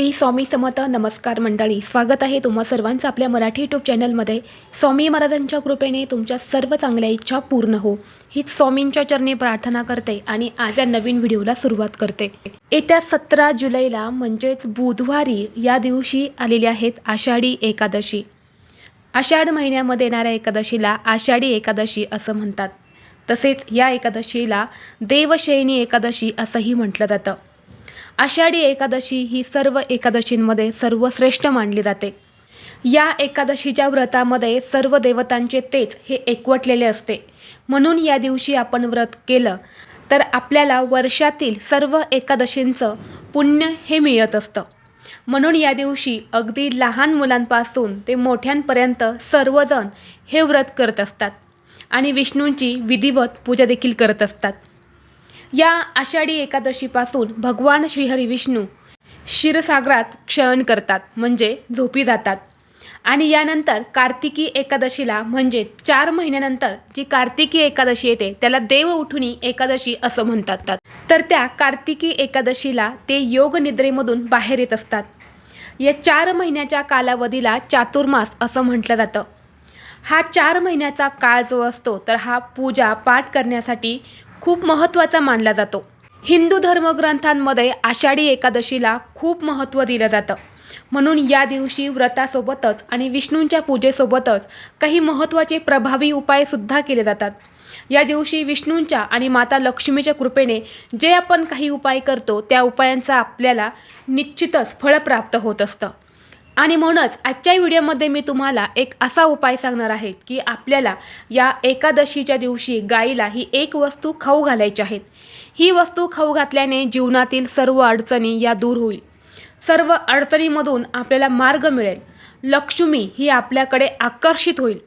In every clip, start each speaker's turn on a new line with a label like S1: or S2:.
S1: श्री स्वामी समत नमस्कार मंडळी. स्वागत आहे तुम्हा सर्वांचं आपल्या मराठी यूट्यूब चॅनलमध्ये. स्वामी महाराजांच्या कृपेने तुमच्या सर्व चांगल्या इच्छा पूर्ण हो. हीच स्वामींच्या चरणी प्रार्थना करते आणि आज या नवीन व्हिडिओला सुरुवात करते. येत्या सतरा जुलैला म्हणजेच बुधवारी या दिवशी आलेली आहेत आषाढी एकादशी. आषाढ महिन्यामध्ये येणाऱ्या एकादशीला आषाढी एकादशी असं म्हणतात. तसेच या एकादशीला देवशयनी एकादशी असंही म्हटलं जातं. आषाढी एकादशी ही सर्व एकादशींमध्ये सर्वश्रेष्ठ मानली जाते. या एकादशीच्या व्रतामध्ये सर्व देवतांचे तेज हे एकवटलेले असते. म्हणून या दिवशी आपण व्रत केलं तर आपल्याला वर्षातील सर्व एकादशींचं पुण्य हे मिळत असतं. म्हणून या दिवशी अगदी लहान मुलांपासून ते मोठ्यांपर्यंत सर्वजण हे व्रत करत असतात आणि विष्णूंची विधिवत पूजा देखील करत असतात. या आषाढी एकादशीपासून भगवान श्रीहरी विष्णू क्षीरसागरात क्षयन करतात म्हणजे झोपी जातात. आणि यानंतर कार्तिकी एकादशीला म्हणजे चार महिन्यानंतर जी कार्तिकी एकादशी येते त्याला देव उठुनी एकादशी असं म्हणतात. तर त्या कार्तिकी एकादशीला ते योग निद्रेमधून बाहेर येत असतात. या चार महिन्याच्या कालावधीला चातुर्मास असं म्हटलं जातं. हा चार महिन्याचा काळ जो असतो तर हा पूजा पाठ करण्यासाठी खूप महत्त्वाचा मानला जातो. हिंदू धर्मग्रंथांमध्ये आषाढी एकादशीला खूप महत्त्व दिलं जातं. म्हणून या दिवशी व्रतासोबतच आणि विष्णूंच्या पूजेसोबतच काही महत्त्वाचे प्रभावी उपायसुद्धा केले जातात. या दिवशी विष्णूंच्या आणि माता लक्ष्मीच्या कृपेने जे आपण काही उपाय करतो त्या उपायांचा आपल्याला निश्चितच फळ प्राप्त होत असतं. आणि म्हणूनच आजच्या व्हिडिओमध्ये मी तुम्हाला एक असा उपाय सांगणार आहे की आपल्याला या एकादशीच्या दिवशी गाईला ही एक वस्तू खाऊ घालायची आहेत ही वस्तू खाऊ घातल्याने जीवनातील सर्व अडचणी या दूर होईल. सर्व अडचणीमधून आपल्याला मार्ग मिळेल. लक्ष्मी ही आपल्याकडे आकर्षित होईल.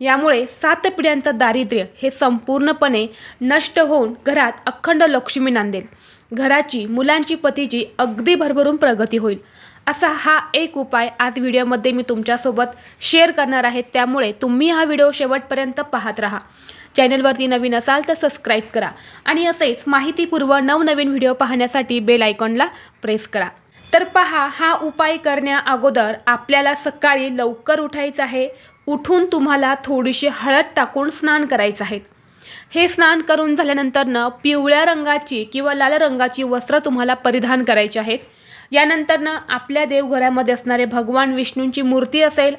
S1: यामुळे सात पिढ्यांचं दारिद्र्य हे संपूर्णपणे नष्ट होऊन घरात अखंड लक्ष्मी नांदेल. घराची मुलांची पतीची अगदी भरभरून प्रगती होईल. असा हा एक उपाय आज व्हिडिओमध्ये मी तुमच्यासोबत शेअर करणार आहे. त्यामुळे तुम्ही हा व्हिडिओ शेवटपर्यंत पाहत राहा. चॅनलवरती नवीन असाल तर सबस्क्राईब करा आणि असेच माहितीपूर्व नवनवीन व्हिडिओ पाहण्यासाठी बेल आयकॉनला प्रेस करा. तर पहा हा उपाय करण्या अगोदर आपल्याला सकाळी लवकर उठायचं आहे. उठून तुम्हाला थोडीशी हळद टाकून स्नान करायचं आहे. हे स्नान करून झाल्यानंतरनं पिवळ्या रंगाची किंवा लाल रंगाची वस्त्र तुम्हाला परिधान करायची आहेत. यानंतरनं आपल्या देवघरामध्ये असणारे भगवान विष्णूंची मूर्ती असेल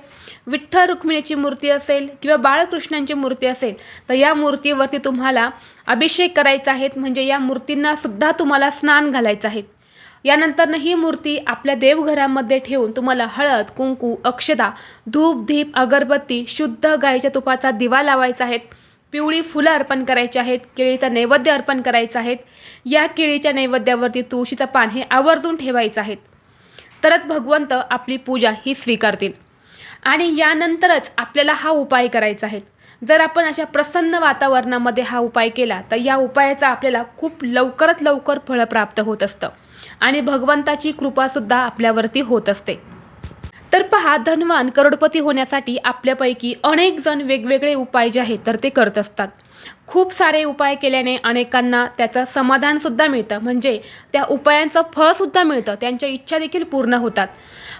S1: विठ्ठल रुक्मिणीची मूर्ती असेल किंवा बाळकृष्णांची मूर्ती असेल तर या मूर्तीवरती तुम्हाला अभिषेक करायचा आहे म्हणजे या मूर्तींना सुद्धा तुम्हाला स्नान घालायचं आहे. यानंतरनं ही मूर्ती आपल्या देवघरामध्ये ठेवून तुम्हाला हळद कुंकू अक्षदा धूप धीप अगरबत्ती शुद्ध गायीच्या तुपाचा दिवा लावायचा आहे. पिवळी फुलं अर्पण करायची आहेत केळीचा नैवेद्य अर्पण करायचं आहेत. या केळीच्या नैवेद्यावरती तुळशीचं पान हे आवर्जून ठेवायचं आहेत. तरच भगवंत आपली पूजा ही स्वीकारतील. आणि यानंतरच आपल्याला हा उपाय करायचा आहे. जर आपण अशा प्रसन्न वातावरणामध्ये हा उपाय केला तर या उपायाचा आपल्याला खूप लवकरात लवकर फळ प्राप्त होत असतं. आणि भगवंताची कृपासुद्धा आपल्यावरती होत असते. तर पहा धनवान करोडपती होण्यासाठी आपल्यापैकी अनेक जण वेगवेगळे उपाय जे आहेत तर ते करत असतात. खूप सारे उपाय केल्याने अनेकांना त्याचं समाधानसुद्धा मिळतं. म्हणजे त्या उपायांचं फळसुद्धा मिळतं. त्यांच्या इच्छा देखील पूर्ण होतात.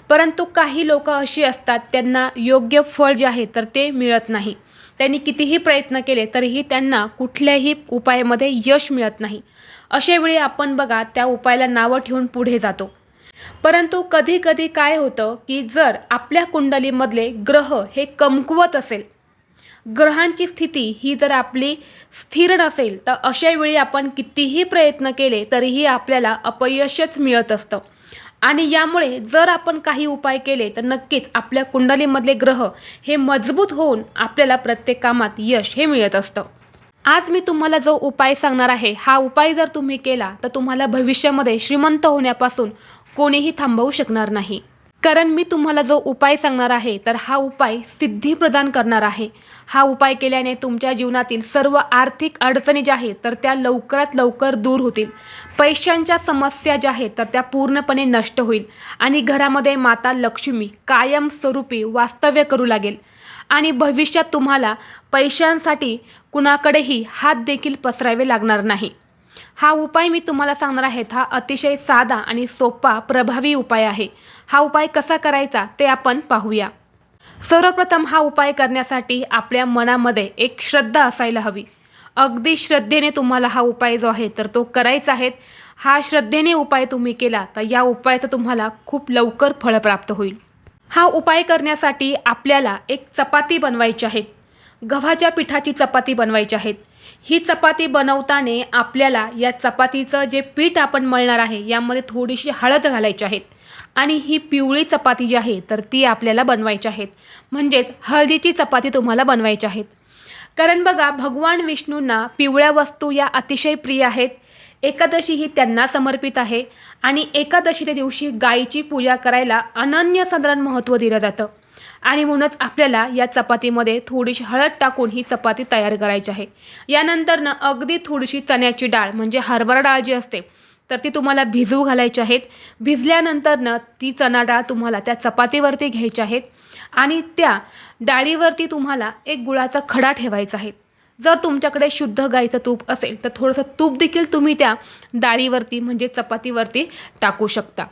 S1: परंतु काही लोक अशी असतात त्यांना योग्य फळ जे आहे तर ते मिळत नाही. त्यांनी कितीही प्रयत्न केले तरीही त्यांना कुठल्याही उपायामध्ये यश मिळत नाही. अशावेळी आपण बघा त्या उपायाला नावं ठेवून पुढे जातो. परंतु कधी कधी काय होतं की जर आपल्या कुंडलीमधले ग्रह हे कमकुवत असेल ग्रहांची स्थिती ही जर आपली स्थिर नसेल तर अशा वेळी आपण कितीही प्रयत्न केले तरीही आपल्याला अपयशच मिळत असतं. आणि यामुळे जर आपण काही उपाय केले तर नक्कीच आपल्या कुंडलीमधले ग्रह हे मजबूत होऊन आपल्याला प्रत्येक कामात यश हे मिळत असतं. आज मी तुम्हाला जो उपाय सांगणार आहे हा उपाय जर तुम्ही केला तर तुम्हाला भविष्यामध्ये श्रीमंत होण्यापासून कोणीही थांबवू शकणार नाही. कारण मी तुम्हाला जो उपाय सांगणार आहे तर हा उपाय सिद्धी प्रदान करणार आहे. हा उपाय केल्याने तुमच्या जीवनातील सर्व आर्थिक अडचणी ज्या आहेत तर त्या लवकरात लवकर दूर होतील. पैशांच्या समस्या ज्या आहेत तर त्या पूर्णपणे नष्ट होईल. आणि घरामध्ये माता लक्ष्मी कायमस्वरूपी वास्तव्य करू लागेल. आणि भविष्यात तुम्हाला पैशांसाठी कुणाकडेही हात देखील पसरावे लागणार नाही. हा उपाय मी तुम्हाला सांगणार आहेत हा अतिशय साधा आणि सोपा प्रभावी उपाय आहे. हा उपाय कसा करायचा ते आपण पाहूया. सर्वप्रथम हा उपाय करण्यासाठी आपल्या मनामध्ये एक श्रद्धा असायला हवी. अगदी श्रद्धेने तुम्हाला हा उपाय जो आहे तर तो करायचा आहे. हा श्रद्धेने उपाय तुम्ही केला तर या उपायाचं तुम्हाला खूप लवकर फळ प्राप्त होईल. हा उपाय करण्यासाठी आपल्याला एक चपाती बनवायची आहे. गव्हाच्या पिठाची चपाती बनवायची आहेत. ही चपाती बनवताना आपल्याला या चपातीचं जे पीठ आपण मळणार आहे यामध्ये थोडीशी हळद घालायची आहेत आणि ही पिवळी चपाती जी आहे तर ती आपल्याला बनवायची आहेत म्हणजेच हळदीची चपाती तुम्हाला बनवायची आहेत कारण बघा भगवान विष्णूंना पिवळ्या वस्तू या अतिशय प्रिय आहेत. एकादशी ही त्यांना समर्पित आहे आणि एकादशीच्या दिवशी गायीची पूजा करायला अनन्यसाधारण महत्त्व दिलं जातं. आणि म्हणूनच आपल्याला या चपातीमध्ये थोडीशी हळद टाकून ही चपाती तयार करायची आहे. यानंतरनं अगदी थोडीशी चण्याची डाळ म्हणजे हरभरा डाळ जी असते तर ती तुम्हाला भिजवू घालायची आहेत. भिजल्यानंतरनं ती चणा डाळ तुम्हाला त्या चपातीवरती घ्यायची आहेत आणि त्या डाळीवरती तुम्हाला एक गुळाचा खडा ठेवायचा आहे. जर तुमच्याकडे शुद्ध गाईचं तूप असेल तर थोडंसं तूप देखील तुम्ही त्या डाळीवरती म्हणजे चपातीवरती टाकू शकता.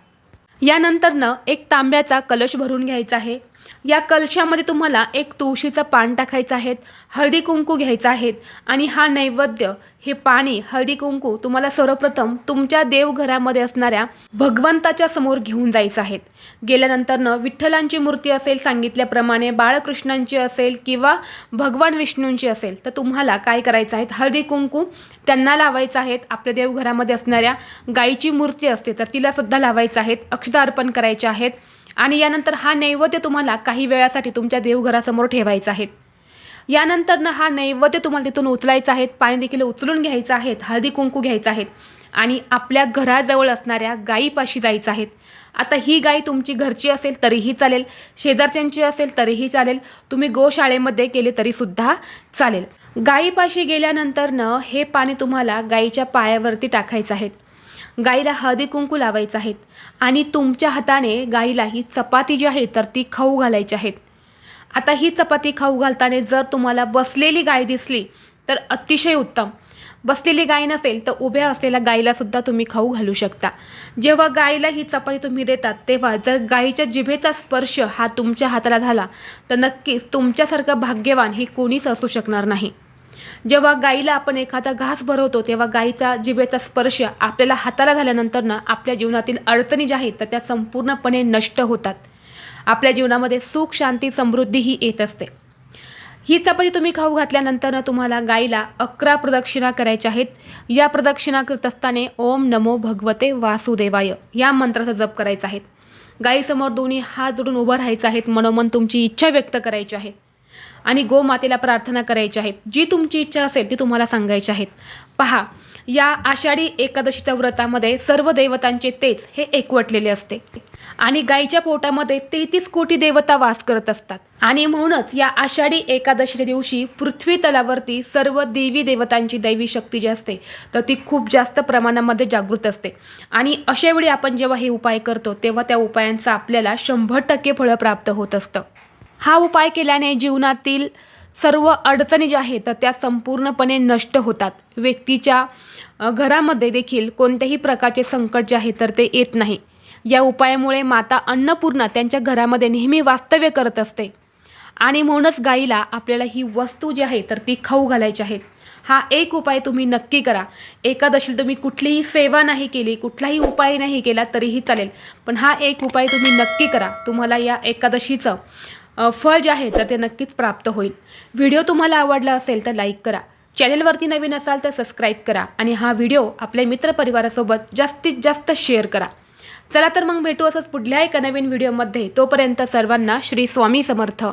S1: यानंतरनं एक तांब्याचा कलश भरून घ्यायचा आहे. या कलशामध्ये तुम्हाला एक तुळशीचं पान टाकायचं आहे. हळदी कुंकू आहेत. आहे आणि हा नैवेद्य हे पाणी हळदी कुंकू तुम्हाला सर्वप्रथम तुमच्या देवघरामध्ये असणाऱ्या भगवंताच्या समोर घेऊन जायचं आहेत. गेल्यानंतरनं विठ्ठलांची मूर्ती असेल सांगितल्याप्रमाणे बाळकृष्णांची असेल किंवा भगवान विष्णूंची असेल तर तुम्हाला काय करायचं आहेत हळदी कुंकू त्यांना लावायचं आहेत. आपल्या देवघरामध्ये असणाऱ्या गाईची मूर्ती असते तर तिलासुद्धा लावायचं आहेत. अक्षता अर्पण करायचे आहेत. आणि यानंतर हा नैवेद्य तुम्हाला काही वेळासाठी तुमच्या देवघरासमोर ठेवायचा आहे. यानंतरनं हा नैवेद्य तुम्हाला तिथून उचलायचा आहे पाणी देखील उचलून घ्यायचं आहे हळदी कुंकू घ्यायचं आहे आणि आपल्या घराजवळ असणाऱ्या गायीपाशी जायचं आहे. आता ही गाय तुमची घरची असेल तरीही चालेल. शेजारच्यांची असेल तरीही चालेल. तुम्ही गोशाळेमध्ये केले तरीसुद्धा चालेल. गायीपाशी गेल्यानंतरनं हे पाणी तुम्हाला गायीच्या पायावरती टाकायचं आहे. गाईला हळदी कुंकू लावायचं आहेत आणि तुमच्या हाताने गाईला ही चपाती जी आहे तर ती खाऊ घालायची आहेत आता ही चपाती खाऊ घालताना जर तुम्हाला बसलेली गाय दिसली तर अतिशय उत्तम. बसलेली गाय नसेल तर उभ्या असलेल्या गायीलासुद्धा तुम्ही खाऊ घालू शकता. जेव्हा गाईला ही चपाती तुम्ही देतात तेव्हा जर गाईच्या जिभेचा स्पर्श हा तुमच्या हाताला झाला तर नक्कीच तुमच्यासारखं भाग्यवान हे कोणीच असू शकणार नाही. जेव्हा गाईला आपण एखादा घास भरवतो तेव्हा गाईचा जिभेचा स्पर्श आपल्याला हाताला झाल्यानंतर ना आपल्या जीवनातील अडचणी ज्या आहेत तर त्या संपूर्णपणे नष्ट होतात. आपल्या जीवनामध्ये सुख शांती समृद्धी ही येत असते. ही चपाती तुम्ही खाऊ घातल्यानंतर ना तुम्हाला गाईला अकरा प्रदक्षिणा करायच्या आहेत. या प्रदक्षिणा करत असताना ओम नमो भगवते वासुदेवाय या मंत्राचा जप करायचा आहे. गाईसमोर दोन्ही हात जोडून उभं राहायचं आहेत मनोमन तुमची इच्छा व्यक्त करायची आहे. आणि गोमातेला प्रार्थना करायची आहेत जी तुमची इच्छा असेल ती तुम्हाला सांगायची आहेत पहा या आषाढी एकादशीच्या व्रतामध्ये सर्व देवतांचे तेच हे एकवटलेले असते. आणि गायीच्या पोटामध्ये तेहतीस कोटी देवता वास करत असतात. आणि म्हणूनच या आषाढी एकादशीच्या दिवशी पृथ्वी तलावरती सर्व देवी देवतांची दैवी शक्ती जी असते तर ती खूप जास्त प्रमाणामध्ये जागृत असते. आणि अशावेळी आपण जेव्हा हे उपाय करतो तेव्हा त्या उपायांचा आपल्याला शंभर टक्के फळं प्राप्त होत असतं. हा उपाय केल्याने जीवनातील सर्व अडचणी ज्या आहेत तर त्या संपूर्णपणे नष्ट होतात. व्यक्तीच्या घरामध्ये देखील कोणत्याही प्रकारचे संकट जे आहे तर ते येत नाही. या उपायामुळे माता अन्नपूर्णा त्यांच्या घरामध्ये नेहमी वास्तव्य करत असते. आणि म्हणूनच गाईला आपल्याला ही वस्तू जी आहे तर ती खाऊ घालायची आहेत हा एक उपाय तुम्ही नक्की करा. एकादशीला तुम्ही कुठलीही सेवा नाही केली कुठलाही उपाय नाही केला तरीही चालेल. पण हा एक उपाय तुम्ही नक्की करा. तुम्हाला या एकादशीचं फळ जे आहे तर ते नक्कीच प्राप्त होईल. व्हिडिओ तुम्हाला आवडला असेल तर लाईक करा. चॅनलवरती नवीन असाल तर सबस्क्राईब करा. आणि हा व्हिडिओ आपल्या मित्रपरिवारासोबत जास्तीत जास्त शेअर करा. चला तर मग भेटू असंच पुढल्या एका नवीन व्हिडिओमध्ये. तोपर्यंत सर्वांना श्री स्वामी समर्थ.